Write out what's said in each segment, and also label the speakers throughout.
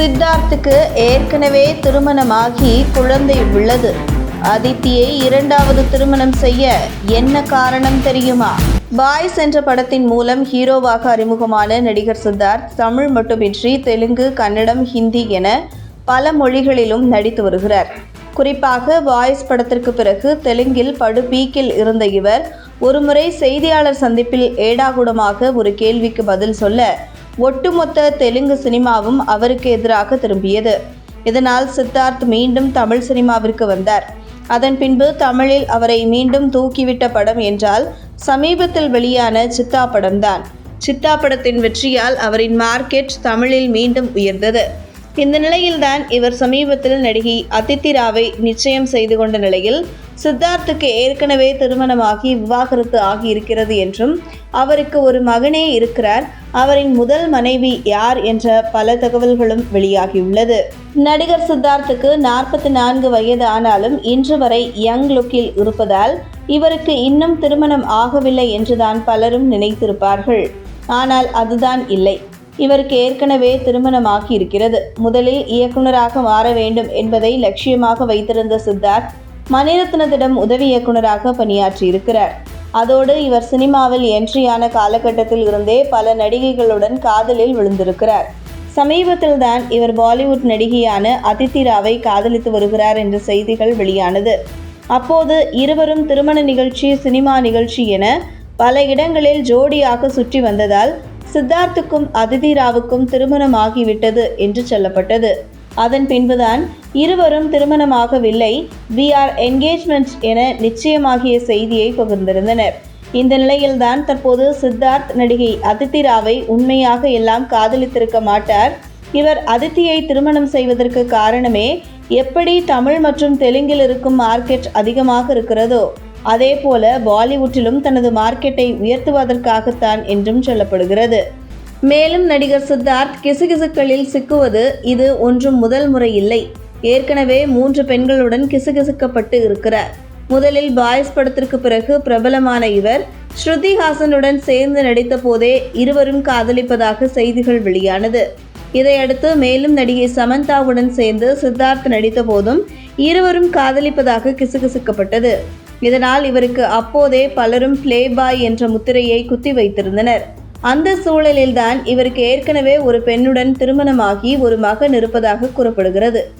Speaker 1: சித்தார்த்துக்கு ஏற்கனவே திருமணமாகி குழந்தை உள்ளது. அதித்தியை இரண்டாவது திருமணம் செய்ய என்ன காரணம் தெரியுமா? பாய்ஸ் என்ற படத்தின் மூலம் ஹீரோவாக அறிமுகமான நடிகர் சித்தார்த் தமிழ் மட்டுமின்றி தெலுங்கு கன்னடம் ஹிந்தி என பல மொழிகளிலும் நடித்து வருகிறார். குறிப்பாக வாய்ஸ் படத்திற்கு பிறகு தெலுங்கில் படு பீக்கில் இருந்த இவர் ஒருமுறை செய்தியாளர் சந்திப்பில் ஏடாகுடமாக ஒரு கேள்விக்கு பதில் சொல்ல ஒட்டுமொத்த தெலுங்கு சினிமாவும் அவருக்கு எதிராக திரும்பியது. இதனால் சித்தார்த் மீண்டும் தமிழ் சினிமாவிற்கு வந்தார். அதன் பின்பு தமிழில் அவரை மீண்டும் தூக்கிவிட்ட படம் என்றால் சமீபத்தில் வெளியான சித்தா படம்தான். சித்தா படத்தின் வெற்றியால் அவரின் மார்க்கெட் தமிழில் மீண்டும் உயர்ந்தது. இந்த நிலையில்தான் இவர் சமீபத்தில் நடிகை அதித்தி ராவை நிச்சயம் செய்து கொண்ட நிலையில் சித்தார்த்துக்கு ஏற்கனவே திருமணமாகி விவாகரத்து ஆகியிருக்கிறது என்றும் அவருக்கு ஒரு மகனே இருக்கிறார். அவரின் முதல் மனைவி யார் என்ற பல தகவல்களும் வெளியாகியுள்ளது. நடிகர் சித்தார்த்துக்கு நாற்பத்தி நான்கு வயது ஆனாலும் இன்று வரை யங் லுக்கில் இருப்பதால் இவருக்கு இன்னும் திருமணம் ஆகவில்லை என்றுதான் பலரும் நினைத்திருப்பார்கள். ஆனால் அதுதான் இல்லை. இவருக்கு ஏற்கனவே திருமணமாகி இருக்கிறது முதலில் இயக்குனராக மாற வேண்டும் என்பதை லட்சியமாக வைத்திருந்த சித்தார்த் மணிரத்னத்திடம் உதவி இயக்குனராக பணியாற்றியிருக்கிறார். அதோடு இவர் சினிமாவில் என்ட்ரியான காலகட்டத்தில் இருந்தே பல நடிகைகளுடன் காதலில் விழுந்திருக்கிறார். சமீபத்தில் தான் இவர் பாலிவுட் நடிகையான அதித்தி ராவை காதலித்து வருகிறார் என்ற செய்திகள் வெளியானது. அப்போது இருவரும் திருமண நிகழ்ச்சி சினிமா நிகழ்ச்சி என பல இடங்களில் ஜோடியாக சுற்றி வந்ததால் சித்தார்த்துக்கும் அதிதி ராவுக்கும் திருமணமாகிவிட்டது என்று சொல்லப்பட்டது. அதன் பின்புதான் இருவரும் திருமணமாகவில்லை. வி ஆர் என்கேஜ்மெண்ட் என நிச்சயமாகிய செய்தியை பகிர்ந்திருந்தனர். இந்த நிலையில்தான் தற்போது சித்தார்த் நடிகை அதித்தி ராவை உண்மையாக எல்லாம் காதலித்திருக்க மாட்டார். இவர் அதித்தியை திருமணம் செய்வதற்கு காரணமே எப்படி தமிழ் மற்றும் தெலுங்கில் இருக்கும் மார்க்கெட் அதிகமாக இருக்கிறதோ அதே போல பாலிவுட்டிலும் தனது மார்க்கெட்டை உயர்த்துவதற்காகத்தான் என்றும் சொல்லப்படுகிறது. மேலும் நடிகர் சித்தார்த் கிசுகிசுக்களில் சிக்குவது இது ஒன்றும் முதல் முறை இல்லை. ஏற்கனவே மூன்று பெண்களுடன் கிசுகிசுக்கப்பட்டு இருக்கிறார். முதலில் பாய்ஸ் படத்திற்கு பிறகு பிரபலமான இவர் ஸ்ருதி ஹாசனுடன் சேர்ந்து நடித்த போதே இருவரும் காதலிப்பதாக செய்திகள் வெளியானது. இதையடுத்து மேலும் நடிகை சமந்தாவுடன் சேர்ந்து சித்தார்த் நடித்த போதும் இருவரும் காதலிப்பதாக கிசுகிசுக்கப்பட்டது. இதனால் இவருக்கு அப்போதே பலரும் பிளே பாய் என்ற முத்திரையை குத்தி வைத்திருந்தனர். அந்த சூழலில்தான் இவருக்கு ஏற்கனவே ஒரு பெண்ணுடன் திருமணமாகி ஒரு மகன் இருப்பதாக கூறப்படுகிறது.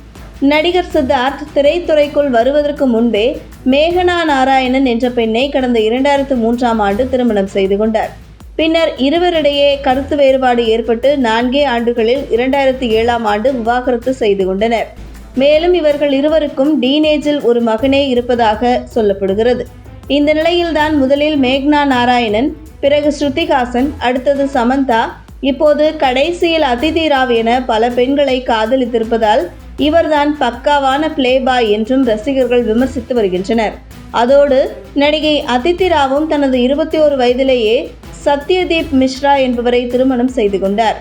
Speaker 1: நடிகர் சித்தார்த் திரைத்துறைக்குள் வருவதற்கு முன்பே மேகனா நாராயணன் என்ற பெண்ணை கடந்த இரண்டாயிரத்து மூன்றாம் ஆண்டு திருமணம் செய்து கொண்டார். பின்னர் இருவரிடையே கருத்து வேறுபாடு ஏற்பட்டு நான்கே ஆண்டுகளில் இரண்டாயிரத்தி ஏழாம் ஆண்டு விவாகரத்து செய்து கொண்டனர். மேலும் இவர்கள் இருவருக்கும் டீனேஜில் ஒரு மகனே இருப்பதாக சொல்லப்படுகிறது. இந்த நிலையில்தான் முதலில் மேக்னா நாராயணன் பிறகு ஸ்ருதிஹாசன் அடுத்தது சமந்தா இப்போது கடைசியில் அதிதி ராவ் என பல பெண்களை காதலித்திருப்பதால் இவர்தான் பக்காவான பிளே பாய் என்றும் ரசிகர்கள் விமர்சித்து வருகின்றனர். அதோடு நடிகை அதித்தி ராவும் தனது இருபத்தி ஒரு வயதிலேயே சத்யதீப் மிஸ்ரா என்பவரை திருமணம் செய்து கொண்டார்.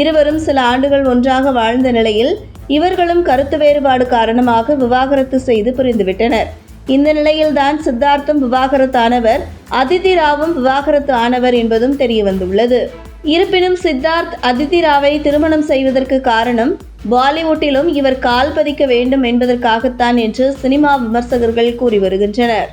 Speaker 1: இருவரும் சில ஆண்டுகள் ஒன்றாக வாழ்ந்த நிலையில் இவர்களும் கருத்து வேறுபாடு காரணமாக விவாகரத்து செய்து பிரிந்துவிட்டனர். இந்த நிலையில்தான் சித்தார்த்தும் விவாகரத்தானவர் அதிதி ராவும் விவாகரத்து ஆனவர் என்பதும் தெரிய வந்துள்ளது இருப்பினும் சித்தார்த் அதிதி ராவை திருமணம் செய்வதற்கு காரணம் பாலிவுட்டிலும் இவர் கால் பதிக்க வேண்டும் என்பதற்காகத்தான் என்று சினிமா விமர்சகர்கள் கூறி வருகின்றனர்.